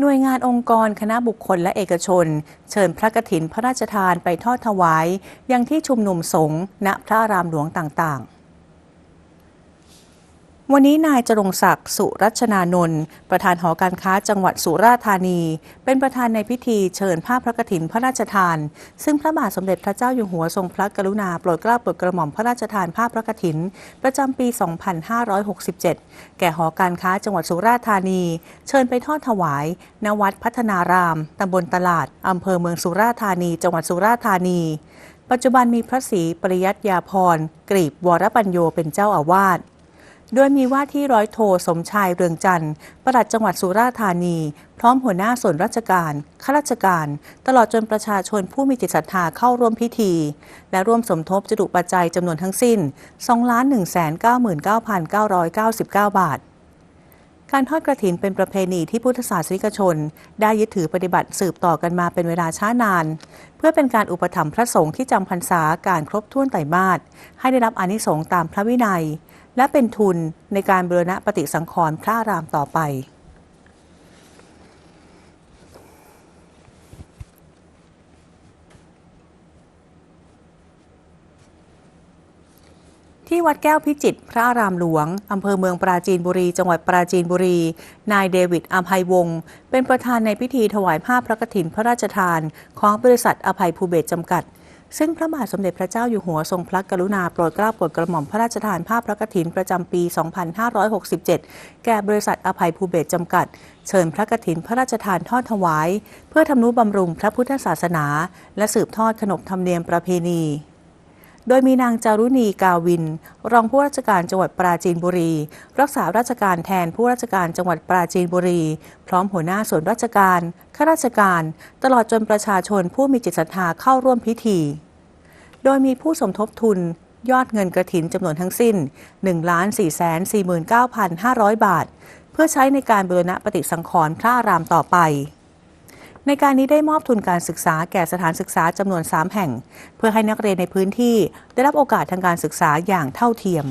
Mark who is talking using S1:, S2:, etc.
S1: หน่วยงานองค์กรคณะบุคคลและเอกชน เชิญพระกฐินพระราชทานไปทอดถวาย ยังที่ชุมนุมสงฆ์ณพระรามหลวงต่างๆ วันนี้นายจรงศักดิ์สุรัชนานนท์ประธานหอการค้าจังหวัดสุราษฎร์ธานี เป็นประธานในพิธีเชิญผ้าพระกฐินพระราชทาน ซึ่งพระบาทสมเด็จพระเจ้าอยู่หัวทรงพระกรุณาโปรดเกล้าโปรดกระหม่อมพระราชทานผ้าพระกฐิน ประจำปี 2567 แก่หอการค้าจังหวัดสุราษฎร์ธานี เชิญไปทอดถวาย ณวัดพัฒนารามตำบลตลาดอำเภอเมืองสุราษฎร์ธานี จังหวัดสุราษฎร์ธานี ปัจจุบันมีพระศรีปริยัติยาพรกรีบวรปัญโยเป็นเจ้าอาวาส โดยมีว่าที่ร้อยโทสมชายเรืองจันทร์ปลัดจังหวัดสุราษฎร์ธานี พร้อมหัวหน้าส่วนราชการข้าราชการ ตลอดจนประชาชนผู้มีจิตศรัทธาเข้าร่วมพิธี และร่วมสมทบจดุปัจจัยจำนวนทั้งสิ้น 2,199,999 บาท การทอดกระถินเป็นประเพณีที่พุทธศาสนิกชน ได้ยึดถือปฏิบัติสืบต่อกันมาเป็นเวลาช้านาน เพื่อเป็นการอุปถัมภ์พระสงฆ์ที่จำพรรษาการครบถ้วนไตรมาสให้ได้รับอนิสงส์ตามพระวินัย และเป็นทุนในการบรณะปฏิสังขรณ์พระรามต่อไป ที่วัดแก้วพิจิตรพระอารามหลวง อำเภอเมืองปราจีนบุรี จังหวัดปราจีนบุรี นายเดวิดอภัยวงศ์เป็นประธานในพิธีถวายผ้าพระกฐินพระราชทาน ของบริษัทอภัยภูเบศจำกัด ซึ่งพระบาทสมเด็จพระเจ้าอยู่หัวทรงพระกรุณาโปรดเกล้าโปรดกระหม่อมพระราชทานผ้าพระกฐินประจำปี 2567 แก่บริษัทอภัยภูเบศจำกัด เชิญพระกฐินพระราชทานทอดถวาย เพื่อทำนุบำรุงพระพุทธศาสนา และสืบทอดขนบธรรมเนียมประเพณี โดยมีนางจารุณีกาวิน รองผู้ราชการจังหวัดปราจีนบุรี รักษาราชการแทนผู้ราชการจังหวัดปราจีนบุรี พร้อมหัวหน้าส่วนราชการข้าราชการ ตลอดจนประชาชนผู้มีจิตศรัทธาเข้าร่วมพิธี โดยมีผู้สมทบทุนยอดเงินกระถินจำนวนทั้งสิ้น 1,449,500 บาท เพื่อใช้ในการบูรณะปฏิสังขรณ์พระารามต่อไป ในการนี้ได้มอบทุนการศึกษาแก่สถานศึกษาจำนวน 3 แห่ง เพื่อให้นักเรียนในพื้นที่ได้รับโอกาสทางการศึกษาอย่างเท่าเทียม